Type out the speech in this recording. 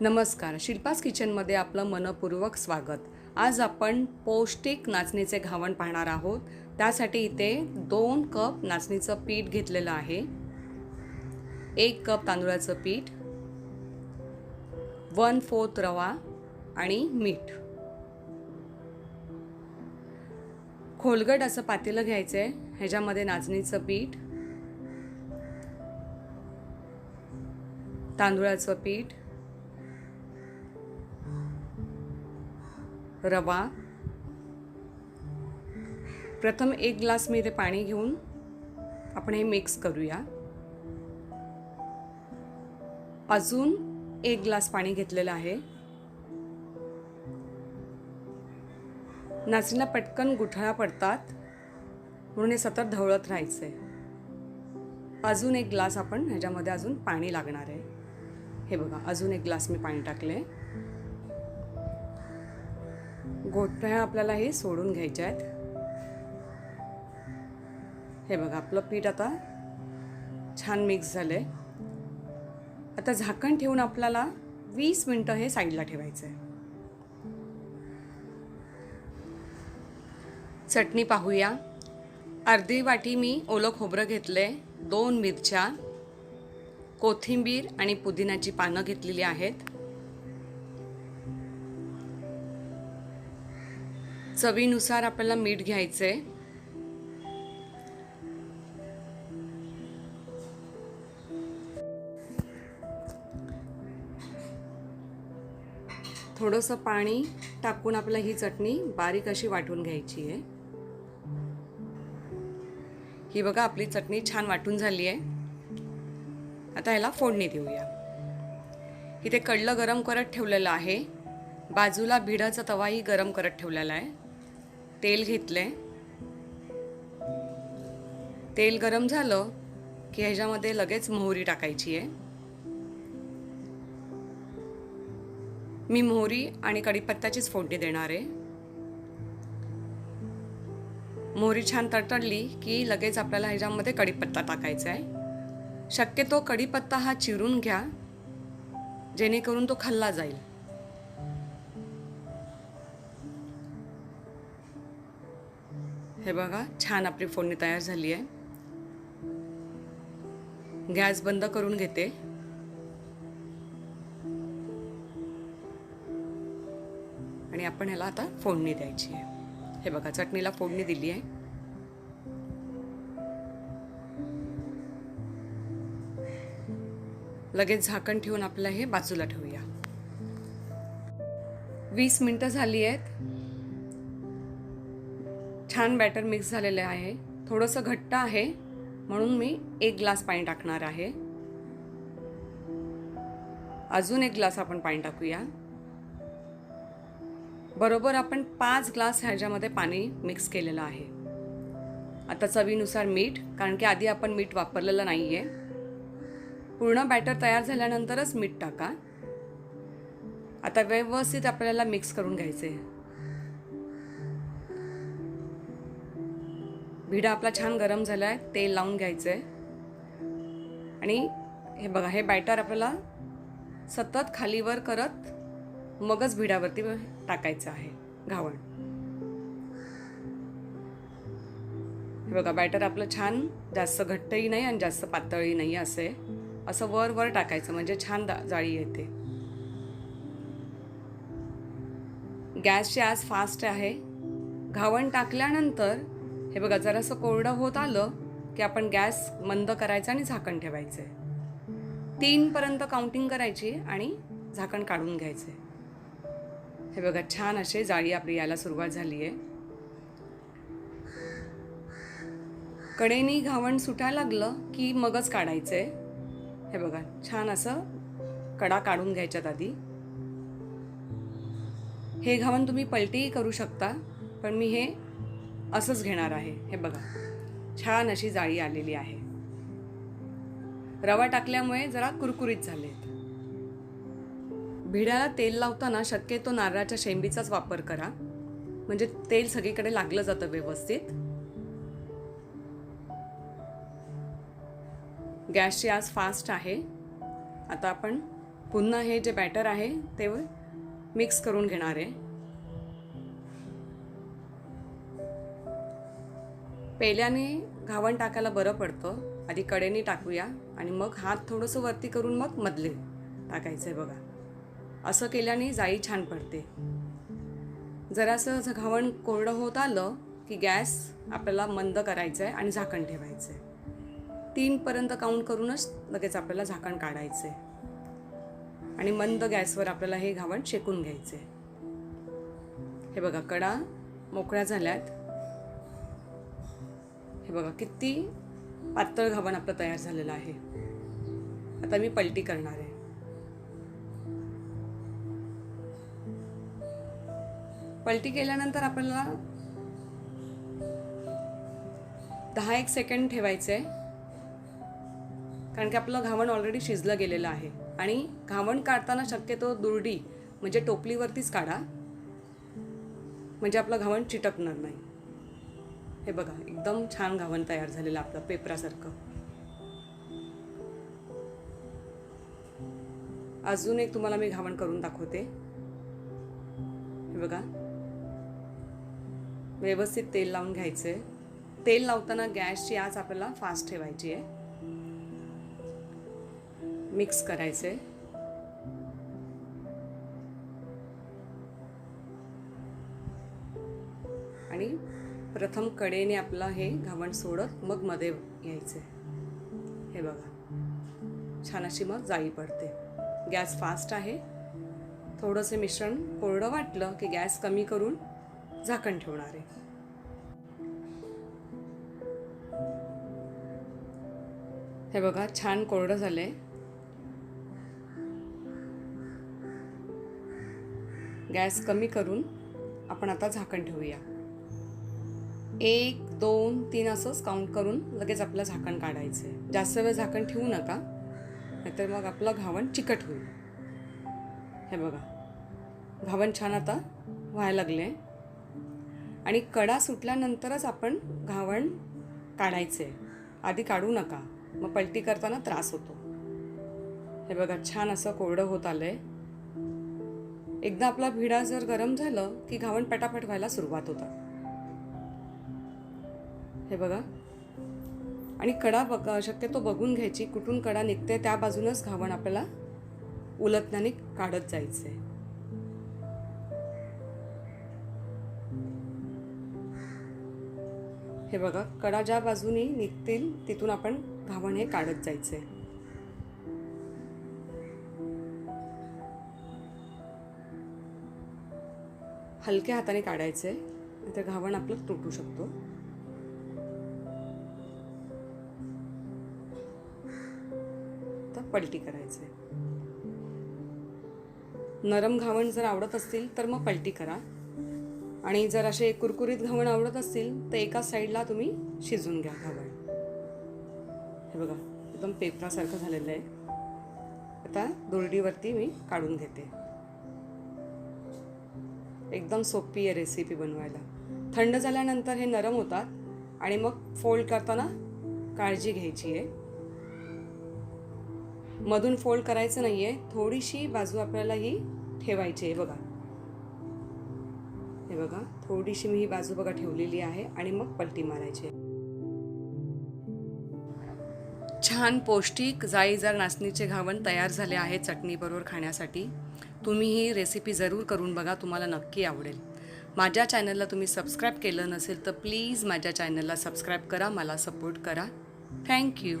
नमस्कार. शिल्पास किचनमध्ये आपलं मनपूर्वक स्वागत. आज आपण पौष्टिक नाचणीचे घावण पाहणार आहोत. त्यासाठी इथे दोन कप नाचणीचं पीठ घेतलेलं आहे. एक कप तांदूळाचं पीठ वन फोर्थ रवा आणि मीठ. खोलगट असं पातेलं घ्यायचं आहे ह्याच्यामध्ये नाचणीचं पीठ तांदूळाचं पीठ रवा. प्रथम एक ग्लास मी इथे पाणी घेऊन आपण हे मिक्स करूया. अजून एक ग्लास पाणी घेतलेलं आहे. नाचणीला पटकन गुठळा पडतात म्हणून हे सतत ढवळत राहायचं आहे अजून एक ग्लास आपण ह्याच्यामध्ये अजून पाणी लागणार आहे. हे बघा अजून एक ग्लास मी पाणी टाकले गोठ्या आपल्याला हे सोडून घ्यायच्या आहेत. हे बघा आपलं पीठ आता छान मिक्स झालं आहे आता झाकण ठेवून आपल्याला वीस मिनटं हे साईडला ठेवायचं आहे चटणी पाहूया. अर्धी वाटी मी ओलं खोबरं घेतले दोन मिरच्या कोथिंबीर आणि पुदिन्याची पानं घेतलेली आहेत. चवीनुसार आपल्याला मीठ घ्यायचं आहे थोडंसं पाणी टाकून आपल्याला ही चटणी बारीक अशी वाटून घ्यायची आहे. ही बघा आपली चटणी छान वाटून झाली आहे. आता ह्याला फोडणी देऊया. इथे कडलं गरम करत ठेवलेलं आहे. बाजूला भिडाचा तवाही गरम करत ठेवलेला आहे. तेल घेतले तेल गरम झालं की ह्याच्यामध्ये लगेच मोहरी टाकायची आहे. मी मोहरी आणि कढीपत्त्याचीच फोडणी देणार आहे. मोहरी छान तडतडली की लगेच आपल्याला ह्याच्यामध्ये कढीपत्ता टाकायचा आहे. शक्यतो कढीपत्ता हा चिरून घ्या जेणेकरून तो खाल्ला जाईल. हे बघा छान आपली फोडणी तयार झाली आहे. गॅस बंद करून घेते. आणि आपण ह्याला आता फोडणी द्यायची आहे. हे बघा चटणीला फोडणी दिली आहे. लगेच झाकण ठेवून आपल्याला हे बाजूला ठेवूया. वीस मिनटं झाली आहेत. छान बॅटर मिक्स झालेले आहे. थोडंसं घट्ट आहे म्हणून मी एक ग्लास पाणी टाकणार आहे. अजून एक ग्लास आपण पाणी टाकूया. बरोबर आपण पाच ग्लास ह्याच्यामध्ये पाणी मिक्स केलेलं आहे. आता चवीनुसार मीठ कारण की आधी आपण मीठ वापरलेलं नाही आहे पूर्ण बॅटर तयार झाल्यानंतरच मीठ टाका. आता व्यवस्थित आपल्याला मिक्स करून घ्यायचं आहे भिडा आपला छान गरम झाला आहे तेल लावून घ्यायचं आहे आणि हे बघा हे बॅटर आपल्याला सतत खालीवर करत मगच भिडावरती टाकायचं आहे घावण. हे बघा बॅटर आपलं छान जास्त घट्टही नाही आणि जास्त पातळही नाही असे. असं वर वर टाकायचं म्हणजे छान दा जाळी येते. गॅसची आज फास्ट आहे. घावण टाकल्यानंतर हे बघा जरासं कोरडं होत आलं की आपण गॅस मंद करायचा आणि झाकण ठेवायचं आहे. तीनपर्यंत काउंटिंग करायची आणि झाकण काढून घ्यायचे हे बघा छान असे जाळी आपली यायला सुरुवात झाली आहे. कडेनी घावण सुटायला लागलं की मगच काढायचं आहे. हे बघा छान असं कडा काढून घ्यायच्यात आधी. हे घावण तुम्ही पलटीही करू शकता पण मी हे असंच घेणार आहे. हे बघा. छान अशी जाळी आलेली आहे. रवा टाकल्यामुळे जरा कुरकुरीत झालेत भिड्याला तेल लावताना शक्यतो नारळाच्या शेंबीचाच वापर करा. म्हणजे तेल सगळीकडे लागलं जातं व्यवस्थित. गॅसची आज फास्ट आहे. आता आपण पुन्हा हे जे बॅटर आहे ते मिक्स करून घेणार आहे. पेल्याने घावण टाकायला बरं पडतं. आधी कडेने टाकूया आणि मग हात थोडंसं वरती करून मग मधले टाकायचं आहे बघा. असं केल्याने जाई छान पडते. जरासं घावण कोरडं होत आलं की गॅस आपल्याला मंद करायचं आहे आणि झाकण ठेवायचं आहे तीनपर्यंत काउंट करूनच लगेच आपल्याला झाकण काढायचं आहे आणि मंद गॅसवर आपल्याला हे घावण शेकून घ्यायचे हे बघा कडा मोकळ्या झाल्यात. हे बघा किती पातळ घावण आपलं तयार झालेलं आहे. आता मी पलटी करणार आहे. पलटी केल्यानंतर आपल्याला दहा एक सेकंड ठेवायचं आहे कारण की आपलं घावण ऑलरेडी शिजलं गेलेलं आहे. आणि घावण काढताना शक्यतो दुरडी म्हणजे टोपलीवरतीच काढा. म्हणजे आपलं घावण चिटकणार नाही. हे बघा एकदम छान घावण तयार झालेलं आपलं पेपरासारखं. अजून एक तुम्हाला मी घावण करून दाखवते. हे बघा. व्यवस्थित तेल लावून घ्यायचे. तेल लावताना गॅसची आज आपल्याला फास्ट ठेवायची आहे. मिक्स करायचे. आणि प्रथम कडेने आपलं हे घावण सोडत मग मध्ये यायचे. हे बघा. छान अशी मग जाळी पडते. गॅस फास्ट आहे. थोडंसं मिश्रण कोरडं वाटलं की गॅस कमी करून झाकण ठेवणार. आहे हे बघा छान कोरडं झालंय. गॅस कमी करून आपण आता झाकण ठेवूया. एक दोन तीन असंच काउंट करून लगेच आपलं झाकण काढायचं आहे जास्त वेळ झाकण ठेवू नका नाहीतर मग आपलं घावण चिकट होईल. हे बघा. घावण छान आता व्हायला लागले आणि कडा सुटल्यानंतरच आपण घावण काढायचे आधी काढू नका. मग पलटी करताना त्रास होतो. हे बघा छान असं कोरडं होत आलं आहे एकदा आपला भिडा जर गरम झालं की घावण पटापट व्हायला सुरुवात होतात. हे बघा. आणि कडा बघ शक्यतो बघून घ्यायची. कुठून कडा निघते त्या बाजूनच घावण आपल्याला उलटण्याने काढत जायचंय. हे बघा कडा ज्या बाजूनी निघतील तिथून आपण घावण हे काढत जायचंय. हलक्या हाताने काढायचंय तर घावण आपलं तुटू शकतो. पलटी करायचं आहे नरम घावण जर आवडत असतील तर मग पलटी करा. आणि जर असे कुरकुरीत घावण आवडत असतील तर एका साईडला तुम्ही शिजून घ्या घावण. हे बघा एकदम पेपरासारखं झालेलं आहे. आता दोरडीवरती मी काढून घेते. एकदम सोपी आहे रेसिपी बनवायला. थंड झाल्यानंतर हे नरम होतात आणि मग फोल्ड करताना काळजी घ्यायची आहे. मधून फोल्ड करायचं नाही आहे थोडीशी बाजू आपल्याला ही ठेवायची आहे बघा. हे बघा थोडीशी मी ही बाजू बघा ठेवलेली आहे आणि मग पलटी मारायची आहे. छान पौष्टिक जाळीदार नाचणीचे घावण तयार झाले आहे चटणीबरोबर खाण्यासाठी. तुम्ही ही रेसिपी जरूर करून बघा तुम्हाला नक्की आवडेल. माझ्या चॅनलला तुम्ही सबस्क्राईब केलं नसेल तर प्लीज माझ्या चॅनलला सबस्क्राईब करा मला सपोर्ट करा. थँक्यू